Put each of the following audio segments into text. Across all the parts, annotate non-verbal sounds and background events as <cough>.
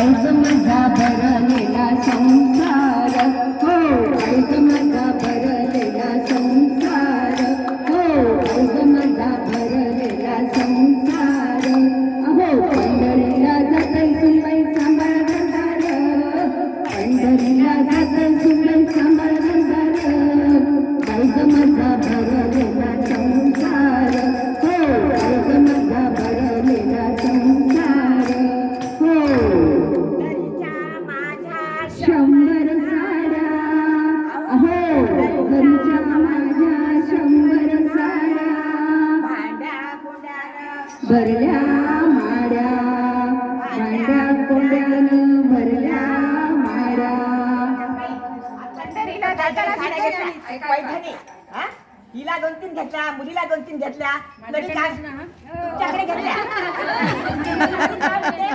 Bike माझा भरलेला शंभर साड्या अहो घरच्या माझ्या शंभर साड्या भांड्या कुंड्यानं भरल्या माड्या. भांड्या कोंड्यानं माड्या. हा? हिला दोन तीन घेतल्या मुलीला दोन तीन घेतल्या. तुमच्याकडे घेतल्या.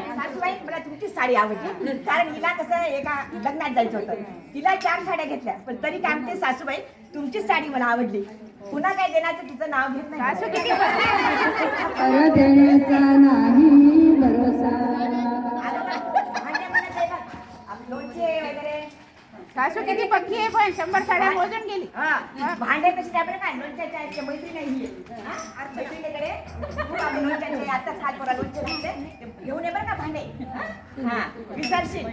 <laughs> साडी आवडली. कारण हिला कसं एका लग्नात जायचं होतं. तिला चार साड्या घेतल्या. पण तरी काय म्हणते सासूबाई तुमचीच साडी मला आवडली. पुन्हा काय देण्याचं तिचं नाव घेत नाही. नाही लोणचे वगैरे. सासू किती पक्की आहे पण शंभर साड्या मोजून गेली. हा, भांडे कशी त्या बरं काय? लोणच्याच्या आहेत, त्या लोणच्याचे आत्ताच काल पोरा लोणचे घातले. ते घेऊन ये बरं का भांडे? हा, विसरशील.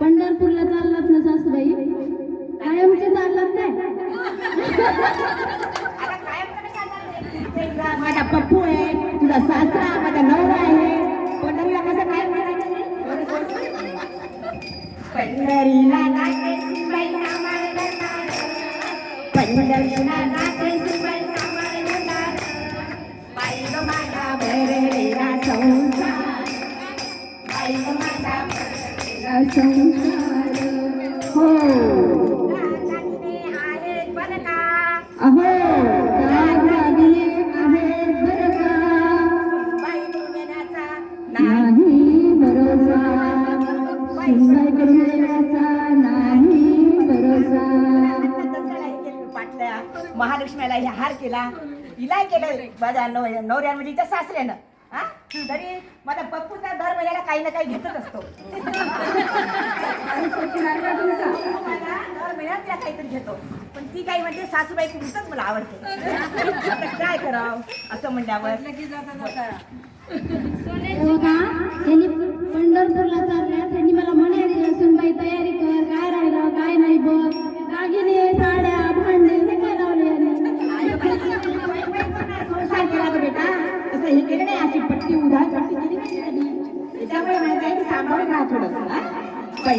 पंढरपूरला चाललात ना सासूबाई? कायमचे चाललात काय? माझा पप्पू आहे तुझा सासरा माझा नवरा आहे. पंढरीला कसं काय पंढरीला. पंढरीला माझा संसार. बाई माझा संसार हो आहेत बरं का अहो दागिने आहेत बरं का बाई नाही भरोसा नाही भरोसा महालक्ष्मीला हार केला हिला केलं माझ्या नव नवऱ्या मुलीच्या सासऱ्यानं. हा? तरी माझा पप्पूचा दर महिन्याला काही ना काही घेतच असतो. मला दर महिन्यात त्या काहीतरी घेतो. पण ती काही म्हणते सासूबाई तुमचंच मला आवडते. आता काय करावं? असं म्हणल्यावर बघा त्यांनी पंढरपूरला चालल्या. त्यांनी मला म्हणाले सुनबाई तयारी कर. काय राहिलं? काय नाही बघ. दागिने ಕೈ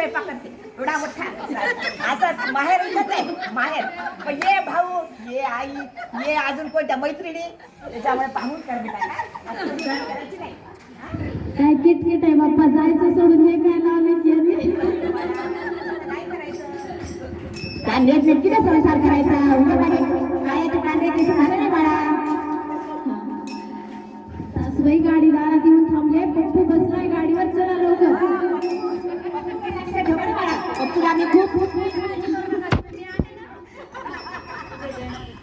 स्वयंपाक करते. एवढा मोठा. असं माहेर इथंच आहे. माहेर. पण ये भाऊ ये आई ये अजून कोणत्या मैत्रिणी? त्याच्यामुळे पाहून कर करायची नाही काय किटकिट आहे बाप्पा जायचं सोडून हे काय लावले असं कांद्याचे किती संसार करायचा? उन्हामध्ये काय कांद्याचे? झालं नाही बाळा. सासूबाई गाडी दारात येऊन थांबले पप्पू बसलाय गाडीवर चला लवकर लक्ष ठेव बरं बाळा. आम्ही खूप खूप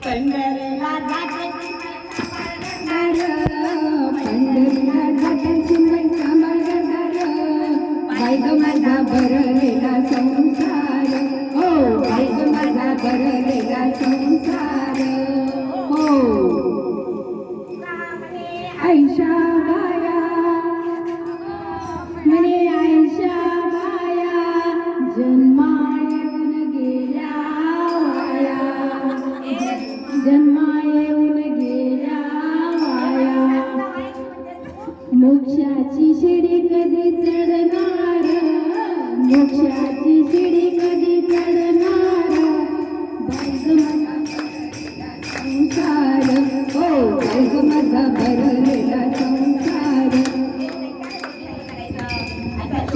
पंढरीला जाते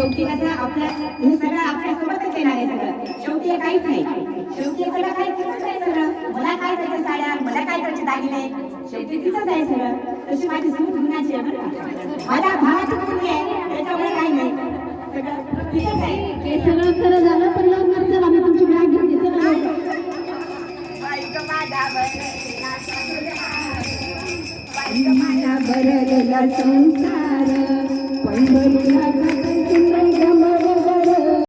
शेवटी कसं आपल्या हे सगळं आपल्या सोबतच येणार आहे सगळं. शेवटी हे काहीच नाही. शेवटी सगळं काही तिचंच आहे सगळं. मला काय त्याच्या साड्या मला काय त्याचे दागिने? शेवटी तिचंच आहे सगळं. तशी माझी सूट गुणाची आहे बरं माझ्या भावाची मुलगी आहे त्याच्यामुळे काही नाही. सगळं तिचंच आहे. हे सगळं खरं झालं तर लवकर चला मी तुमची बॅग घेऊन येते. चला लवकर. बाई ग माझा भरलेला संसार. बाई ग माझा माझा भरलेला संसार पंढरीला